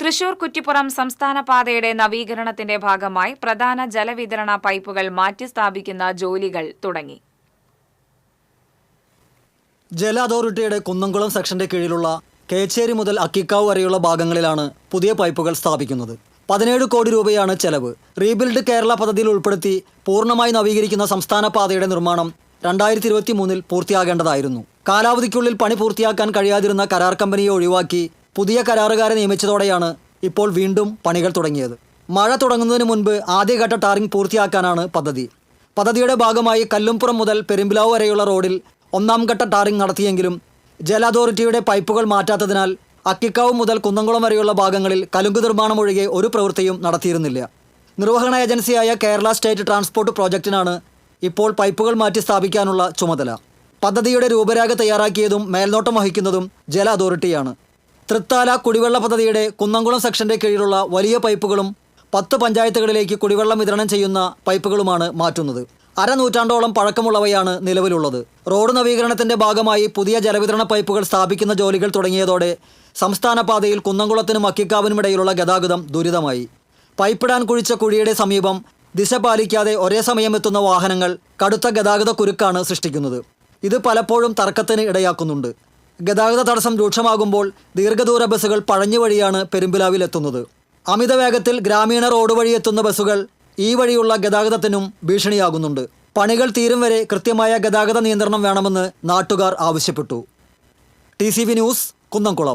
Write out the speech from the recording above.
തൃശൂർ കുറ്റിപ്പുറം സംസ്ഥാന പാതയുടെ നവീകരണത്തിന്റെ ഭാഗമായി പ്രധാന ജലവിതരണ പൈപ്പുകൾ മാറ്റിസ്ഥാപിക്കുന്ന ജോലികൾ തുടങ്ങി. ജല അതോറിറ്റിയുടെ കുന്നംകുളം സെക്ഷന്റെ കീഴിലുള്ള കേച്ചേരി മുതൽ അക്കിക്കാവ് വരെയുള്ള ഭാഗങ്ങളിലാണ് പുതിയ പൈപ്പുകൾ സ്ഥാപിക്കുന്നത്. പതിനേഴ് കോടി രൂപയാണ് ചെലവ്. റീബിൽഡ് കേരള പദ്ധതിയിൽ ഉൾപ്പെടുത്തി പൂർണമായി നവീകരിക്കുന്ന സംസ്ഥാന പാതയുടെ നിർമ്മാണം രണ്ടായിരത്തി ഇരുപത്തി മൂന്നിൽ പൂർത്തിയാകേണ്ടതായിരുന്നു. കാലാവധിക്കുള്ളിൽ പണി പൂർത്തിയാക്കാൻ കഴിയാതിരുന്ന കരാർ കമ്പനിയെ ഒഴിവാക്കി പുതിയ കരാറുകാരെ നിയമിച്ചതോടെയാണ് ഇപ്പോൾ വീണ്ടും പണികൾ തുടങ്ങിയത്. മഴ തുടങ്ങുന്നതിന് മുൻപ് ആദ്യഘട്ട ടാറിംഗ് പൂർത്തിയാക്കാനാണ് പദ്ധതി. പദ്ധതിയുടെ ഭാഗമായി കല്ലുംപുറം മുതൽ പെരുമ്പിലാവ് വരെയുള്ള റോഡിൽ ഒന്നാം ഘട്ട ടാറിംഗ് നടത്തിയെങ്കിലും ജല അതോറിറ്റിയുടെ പൈപ്പുകൾ മാറ്റാത്തതിനാൽ അക്കിക്കാവ് മുതൽ കുന്നംകുളം വരെയുള്ള ഭാഗങ്ങളിൽ കലുങ്ക് നിർമ്മാണം ഒഴികെ ഒരു പ്രവൃത്തിയും നടത്തിയിരുന്നില്ല. നിർവഹണ ഏജൻസിയായ കേരള സ്റ്റേറ്റ് ട്രാൻസ്പോർട്ട് പ്രോജക്റ്റിനാണ് ഇപ്പോൾ പൈപ്പുകൾ മാറ്റി സ്ഥാപിക്കാനുള്ള ചുമതല. പദ്ധതിയുടെ രൂപരേഖ തയ്യാറാക്കിയതും മേൽനോട്ടം വഹിക്കുന്നതും ജല അതോറിറ്റിയാണ് തൃത്താല കുടിവെള്ള പദ്ധതിയുടെ കുന്നംകുളം സെക്ഷന്റെ കീഴിലുള്ള വലിയ പൈപ്പുകളും പത്ത് പഞ്ചായത്തുകളിലേക്ക് കുടിവെള്ളം വിതരണം ചെയ്യുന്ന പൈപ്പുകളുമാണ് മാറ്റുന്നത്. അരനൂറ്റാണ്ടോളം പഴക്കമുള്ളവയാണ് നിലവിലുള്ളത്. റോഡ് നവീകരണത്തിന്റെ ഭാഗമായി പുതിയ ജലവിതരണ പൈപ്പുകൾ സ്ഥാപിക്കുന്ന ജോലികൾ തുടങ്ങിയതോടെ സംസ്ഥാന പാതയിൽ കുന്നംകുളത്തിനും അക്കിക്കാവിനും ഇടയിലുള്ള ഗതാഗതം ദുരിതമായി. പൈപ്പിടാൻ കുഴിച്ച കുഴിയുടെ സമീപം ദിശ പാലിക്കാതെ ഒരേ സമയം എത്തുന്ന വാഹനങ്ങൾ കടുത്ത ഗതാഗത കുരുക്കാണ് സൃഷ്ടിക്കുന്നത്. ഇത് പലപ്പോഴും തർക്കത്തിന് ഇടയാക്കുന്നുണ്ട്. ഗതാഗത തടസ്സം രൂക്ഷമാകുമ്പോൾ ദീർഘദൂര ബസ്സുകൾ പഴഞ്ഞു വഴിയാണ് പെരുമ്പിലാവിൽ എത്തുന്നത് അമിത വേഗത്തിൽ ഗ്രാമീണ റോഡ് വഴി എത്തുന്ന ബസ്സുകൾ ഈ വഴിയുള്ള ഗതാഗതത്തിനും ഭീഷണിയാകുന്നുണ്ട്. പണികൾ തീരും വരെ കൃത്യമായ ഗതാഗത നിയന്ത്രണം വേണമെന്ന് നാട്ടുകാർ ആവശ്യപ്പെട്ടു. T news Kunnamkulam.